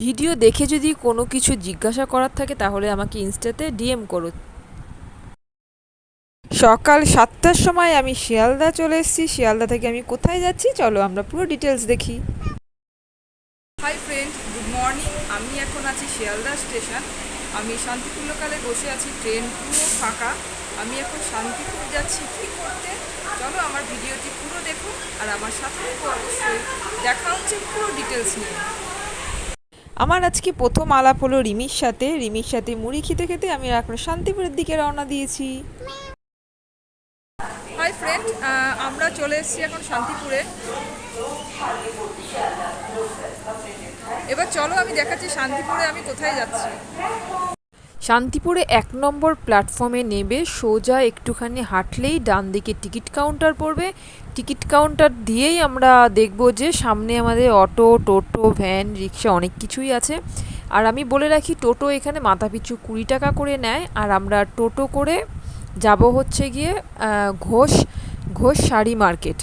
Video দেখে যদি কোনো কিছু জিজ্ঞাসা করার থাকে, তাহলে আমাকে ইনস্টাতে ডিএম করো সকাল সাতটার সময় আমি শিয়ালদা চলে এসেছি। শিয়ালদা থেকে আমি কোথায় যাচ্ছি? চলো আমরা পুরো ডিটেলস দেখি। হাই ফ্রেন্ড গুড মর্নিং আমি এখন আছি শিয়ালদা স্টেশন। আমি শান্তিপুর লোকালে বসে আছি। ট্রেন পুরো ফাঁকা। আমি এখন শান্তিপুর যাচ্ছি। কী করতে? চলো আমার ভিডিওটি পুরো দেখো। আর আমার সাথে অবশ্যই। দেখা হচ্ছে পুরো ডিটেলস নিয়ে। আমার আজকে প্রথম আলাপ হলো রিমির সাথে। রিমির সাথে মুড়ি খেতে খেতে আমি এখন শান্তিপুরের দিকে রওনা দিয়েছি। হাই ফ্রেন্ড আমরা চলে এসেছি এখন শান্তিপুরে। এবার চলো, আমি দেখাচ্ছি শান্তিপুরে আমি কোথায় যাচ্ছি। শান্তিপুরে এক নম্বর প্ল্যাটফর্মে নেবে সোজা একটুখানি হাঁটলেই ডান দিকে টিকিট কাউন্টার পড়বে। টিকিট কাউন্টার দিয়েই আমরা দেখব যে সামনে আমাদের অটো, টোটো, ভ্যান, রিক্সা অনেক কিছুই আছে। আর আমি বলে রাখি, টোটো এখানে মাথাপিছু কুড়ি টাকা করে নেয়। আর আমরা টোটো করে যাব হচ্ছে গিয়ে ঘোষ ঘোষ শাড়ি মার্কেট।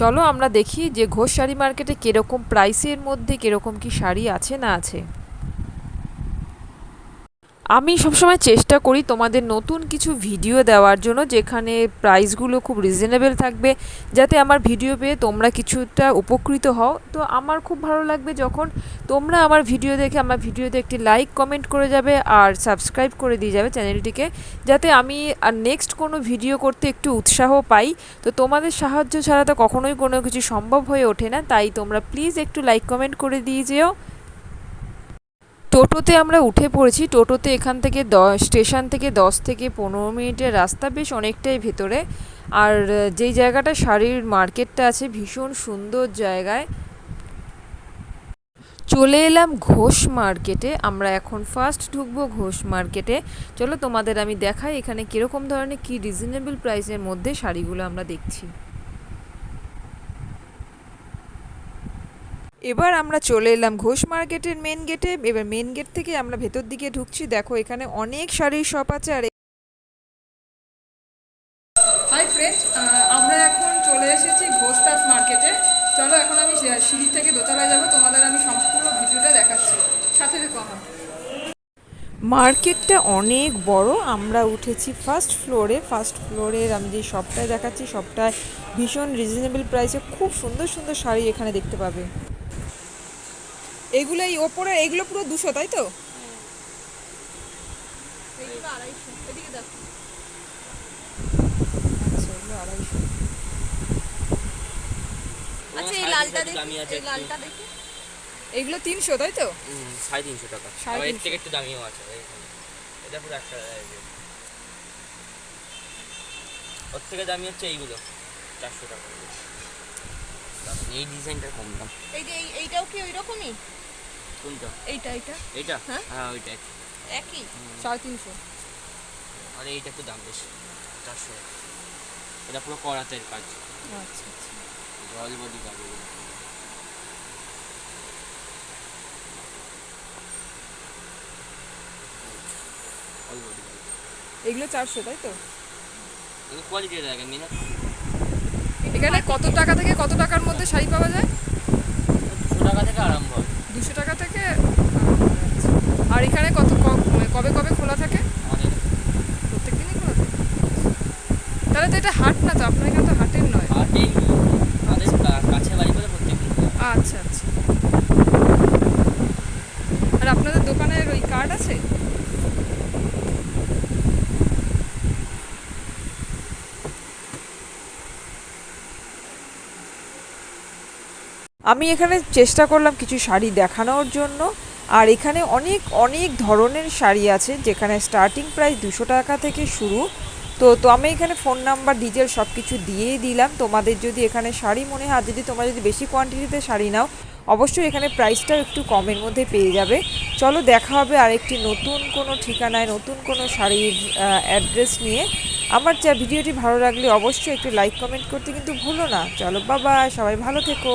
চলো আমরা দেখি যে ঘোষ শাড়ি মার্কেটে কীরকম প্রাইসের মধ্যে, কীরকম কি শাড়ি আছে না আছে। আমি সবসময় চেষ্টা করি তোমাদের নতুন কিছু ভিডিও দেওয়ার জন্য, যেখানে প্রাইসগুলো খুব রিজনেবল থাকবে, যাতে আমার ভিডিও পেয়ে তোমরা কিছুটা উপকৃত হও। তো আমার খুব ভালো লাগবে যখন তোমরা আমার ভিডিও দেখে, আমার ভিডিওতে একটি লাইক কমেন্ট করে যাবে আর সাবস্ক্রাইব করে দিয়ে যাবে চ্যানেলটিকে যাতে আমি আর নেক্সট কোনো ভিডিও করতে একটু উৎসাহ পাই। তো তোমাদের সাহায্য ছাড়া তো কখনোই কোনো কিছু সম্ভব হয়ে ওঠে না, তাই তোমরা প্লিজ একটু লাইক কমেন্ট করে দিয়ে যেও। টোটোতে আমরা উঠে পড়েছি। টোটোতে এখান থেকে দশ স্টেশন থেকে দশ থেকে পনেরো মিনিটের রাস্তা বেশ অনেকটাই ভেতরে। আর যেই জায়গাটা শাড়ির মার্কেটটা আছে, ভীষণ সুন্দর জায়গায়। চলে এলাম ঘোষ মার্কেটে। আমরা এখন ফার্স্ট ঢুকবো ঘোষ মার্কেটে। চলো তোমাদের আমি দেখাই এখানে কীরকম ধরনের, কি রিজনেবল প্রাইসের মধ্যে শাড়িগুলো আমরা দেখছি। এবার আমরা চলে এলাম ঘোষ মার্কেটের মেন গেটে এবার মেন গেট থেকে আমরা ভেতর দিকে ঢুকছি। দেখো এখানে অনেক শাড়ির শপ আছে আর হাই ফ্রেন্ড আমরা এখন চলে এসেছি ঘোষতাপ মার্কেটে। চলো এখন আমি সিঁড়ি থেকে দোতলায় যাব। তোমাদের আমি সম্পূর্ণ ভিডিওটা দেখাচ্ছি। সাথে আমার। মার্কেটটা অনেক বড়। আমরা উঠেছি ফার্স্ট ফ্লোরে ফার্স্ট ফ্লোরের আমি যে শপটায় দেখাচ্ছি শপটায় ভীষণ রিজনেবল প্রাইসে খুব সুন্দর সুন্দর শাড়ি এখানে দেখতে পাবে। এগুলো এই ওপরে এগুলো পুরো দুশো তাই তো? আচ্ছা এগুলো আচ্ছা এই লালটা দেখি এই লালটা দেখি। এগুলো তিনশো তাই তো? সাড়ে তিনশো টাকা। এর। থেকে একটু দামিও আছে এটা পুরো একশো ওর থেকে দামি হচ্ছে এইগুলো চারশো টাকা। এই ডিজাইনটার কম দাম। এই যে এই- এইটাও কি ওই রকমই কোনটা? এইটা এইটা? এইটা? হ্যাঁ? হ্যাঁ ওইটা একই। সাড়ে তিনশো। আর এইটা একটু দাম বেশি। চারশো। এটা পুরো করাতের কাজ। আচ্ছা আচ্ছা। জল বডি কাজ এগুলো। চারশো তাই তো? এগুলো কোয়ালিটি মিনা। এখানে কত টাকা থেকে কত টাকার মধ্যে শাড়ি পাওয়া যায় দুশো টাকা থেকে আরম্ভ হয় দুশো টাকা থেকে আচ্ছা। আর এখানে কত ক- মানে কবে কবে খোলা থাকে আমাদের প্রত্যেক দিনই খোলা থাকে এটা হাট না তো আপনার এখানে তো হাটের নয়। হাটেই আমাদের কাছে বাড়ি বলে প্রত্যেক আচ্ছা আচ্ছা। আর আপনাদের দোকানের ওই কার্ড আছে? আমি এখানে চেষ্টা করলাম কিছু শাড়ি দেখানোর জন্য। আর এখানে অনেক অনেক ধরনের শাড়ি আছে যেখানে স্টার্টিং প্রাইস দুশো টাকা থেকে শুরু। তো তো আমি এখানে ফোন নাম্বার ডিটেল সব কিছু দিয়েই দিলাম। তোমাদের যদি এখানে শাড়ি মনে হয় যদি তোমরা যদি বেশি কোয়ান্টিটিতে শাড়ি নাও, অবশ্যই এখানে প্রাইসটাও একটু কমের মধ্যে পেয়ে যাবে। চলো, দেখা হবে আরেকটি নতুন কোনো ঠিকানায়, নতুন কোনো শাড়ির অ্যাড্রেস নিয়ে। আমার যা ভিডিওটি ভালো লাগলে অবশ্যই একটু লাইক কমেন্ট করতে কিন্তু ভুলো না। চলো বাবা সবাই ভালো থেকো।